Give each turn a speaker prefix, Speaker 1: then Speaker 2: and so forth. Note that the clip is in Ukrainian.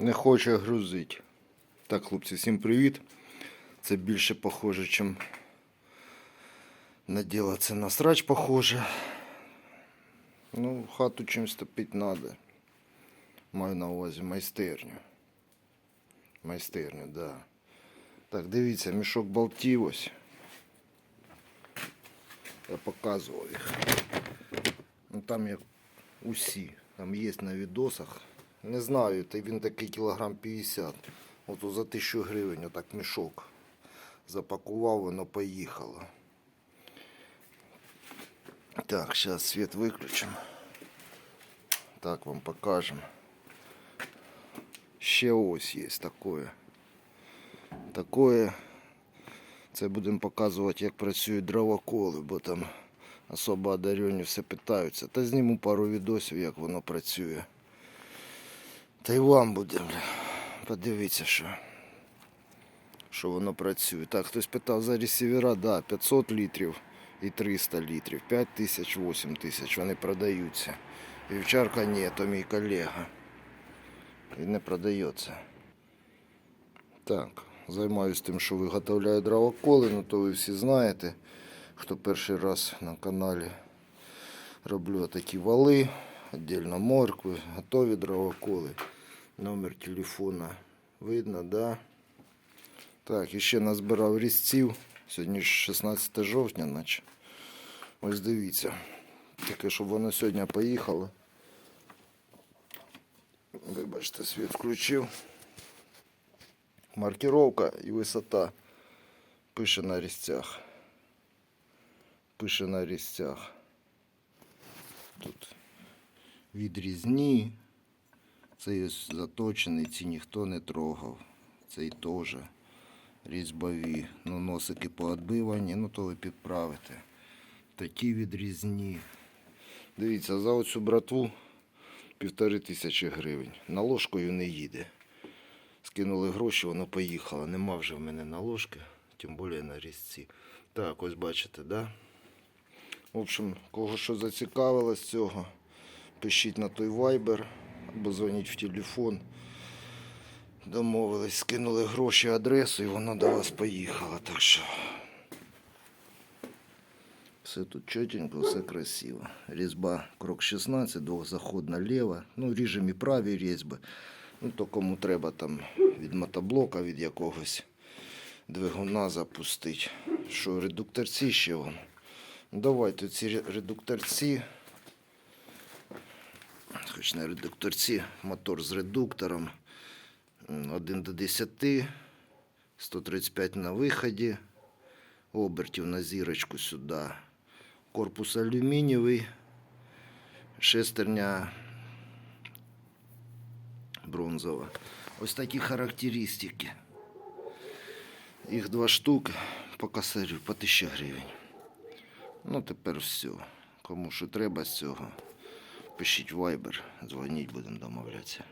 Speaker 1: Не хоче грузити. Так, хлопці, всім привіт. Це більше похоже, чим на діло це на срач похоже. Ну, хату чимось топити треба. Маю на увазі майстерню. Майстерню, да. Так, дивіться, мішок болтів ось. Я показував їх. Ну там як усі. Там є на відосах. Не знаю, та він такий кілограм 50. От за тисячу гривень отак мішок. Запакував, воно поїхало. Так, зараз світ виключимо. Так вам покажемо. Ще ось є таке. Такое. Це будемо показувати, як працюють дровоколи, бо там особо одарені все питаються. Та зніму пару відосів, як воно працює. Та й вам буде, бля. Подивіться, що. Що воно працює. Так, хтось питав за ресівера, да, 500 літрів і 300 літрів. 5 тисяч, 8 тисяч. Вони продаються. Вівчарка ні, то мій колега. Він не продається. Так, займаюся тим, що виготовляю дровоколи, ну то ви всі знаєте. Хто перший раз на каналі роблю такі вали, віддільно моркви, готові дровоколи. Номер телефона видно, да? Так, і ще назбирав різців. Сьогодні ж 16 жовтня, наче. Ось дивіться. Таке, щоб воно сьогодні поїхало. Вибачте, світ включив. Маркировка і висота. Пише на різцях. Пише на різцях. Тут відрізні. Цей ось заточений, ці ніхто не трогав. Цей теж різьбові. Ну, носики поотбивані, ну то ви підправите. Такі відрізні. Дивіться, за оцю братву півтори тисячі гривень. На ложкою не їде. Скинули гроші, воно поїхало. Нема вже в мене на ложки, тим більше на різці. Так, ось бачите, да? В общем, кого що зацікавило з цього, пишіть на той Viber або дзвоніть в телефон. Домовились, скинули гроші, адресу і воно до вас поїхало. Так що все тут чотенько, все красиво. Різьба крок 16, двохзаходна ліва. Ну, ріжемо і праві різьби. Ну, то кому треба там від мотоблока, від якогось двигуна запустити. Що, редукторці ще вон. Давайте ці редукторці. Хоч на редукторці мотор з редуктором. 1 до 10, 135 на виході, обертів на зірочку сюди. Корпус алюмінієвий, шестерня бронзова. Ось такі характеристики. Їх два штуки по косарю, по 1000 гривень. Ну, тепер все. Кому що треба з цього, пишіть вайбер, дзвоніть, будемо домовлятися.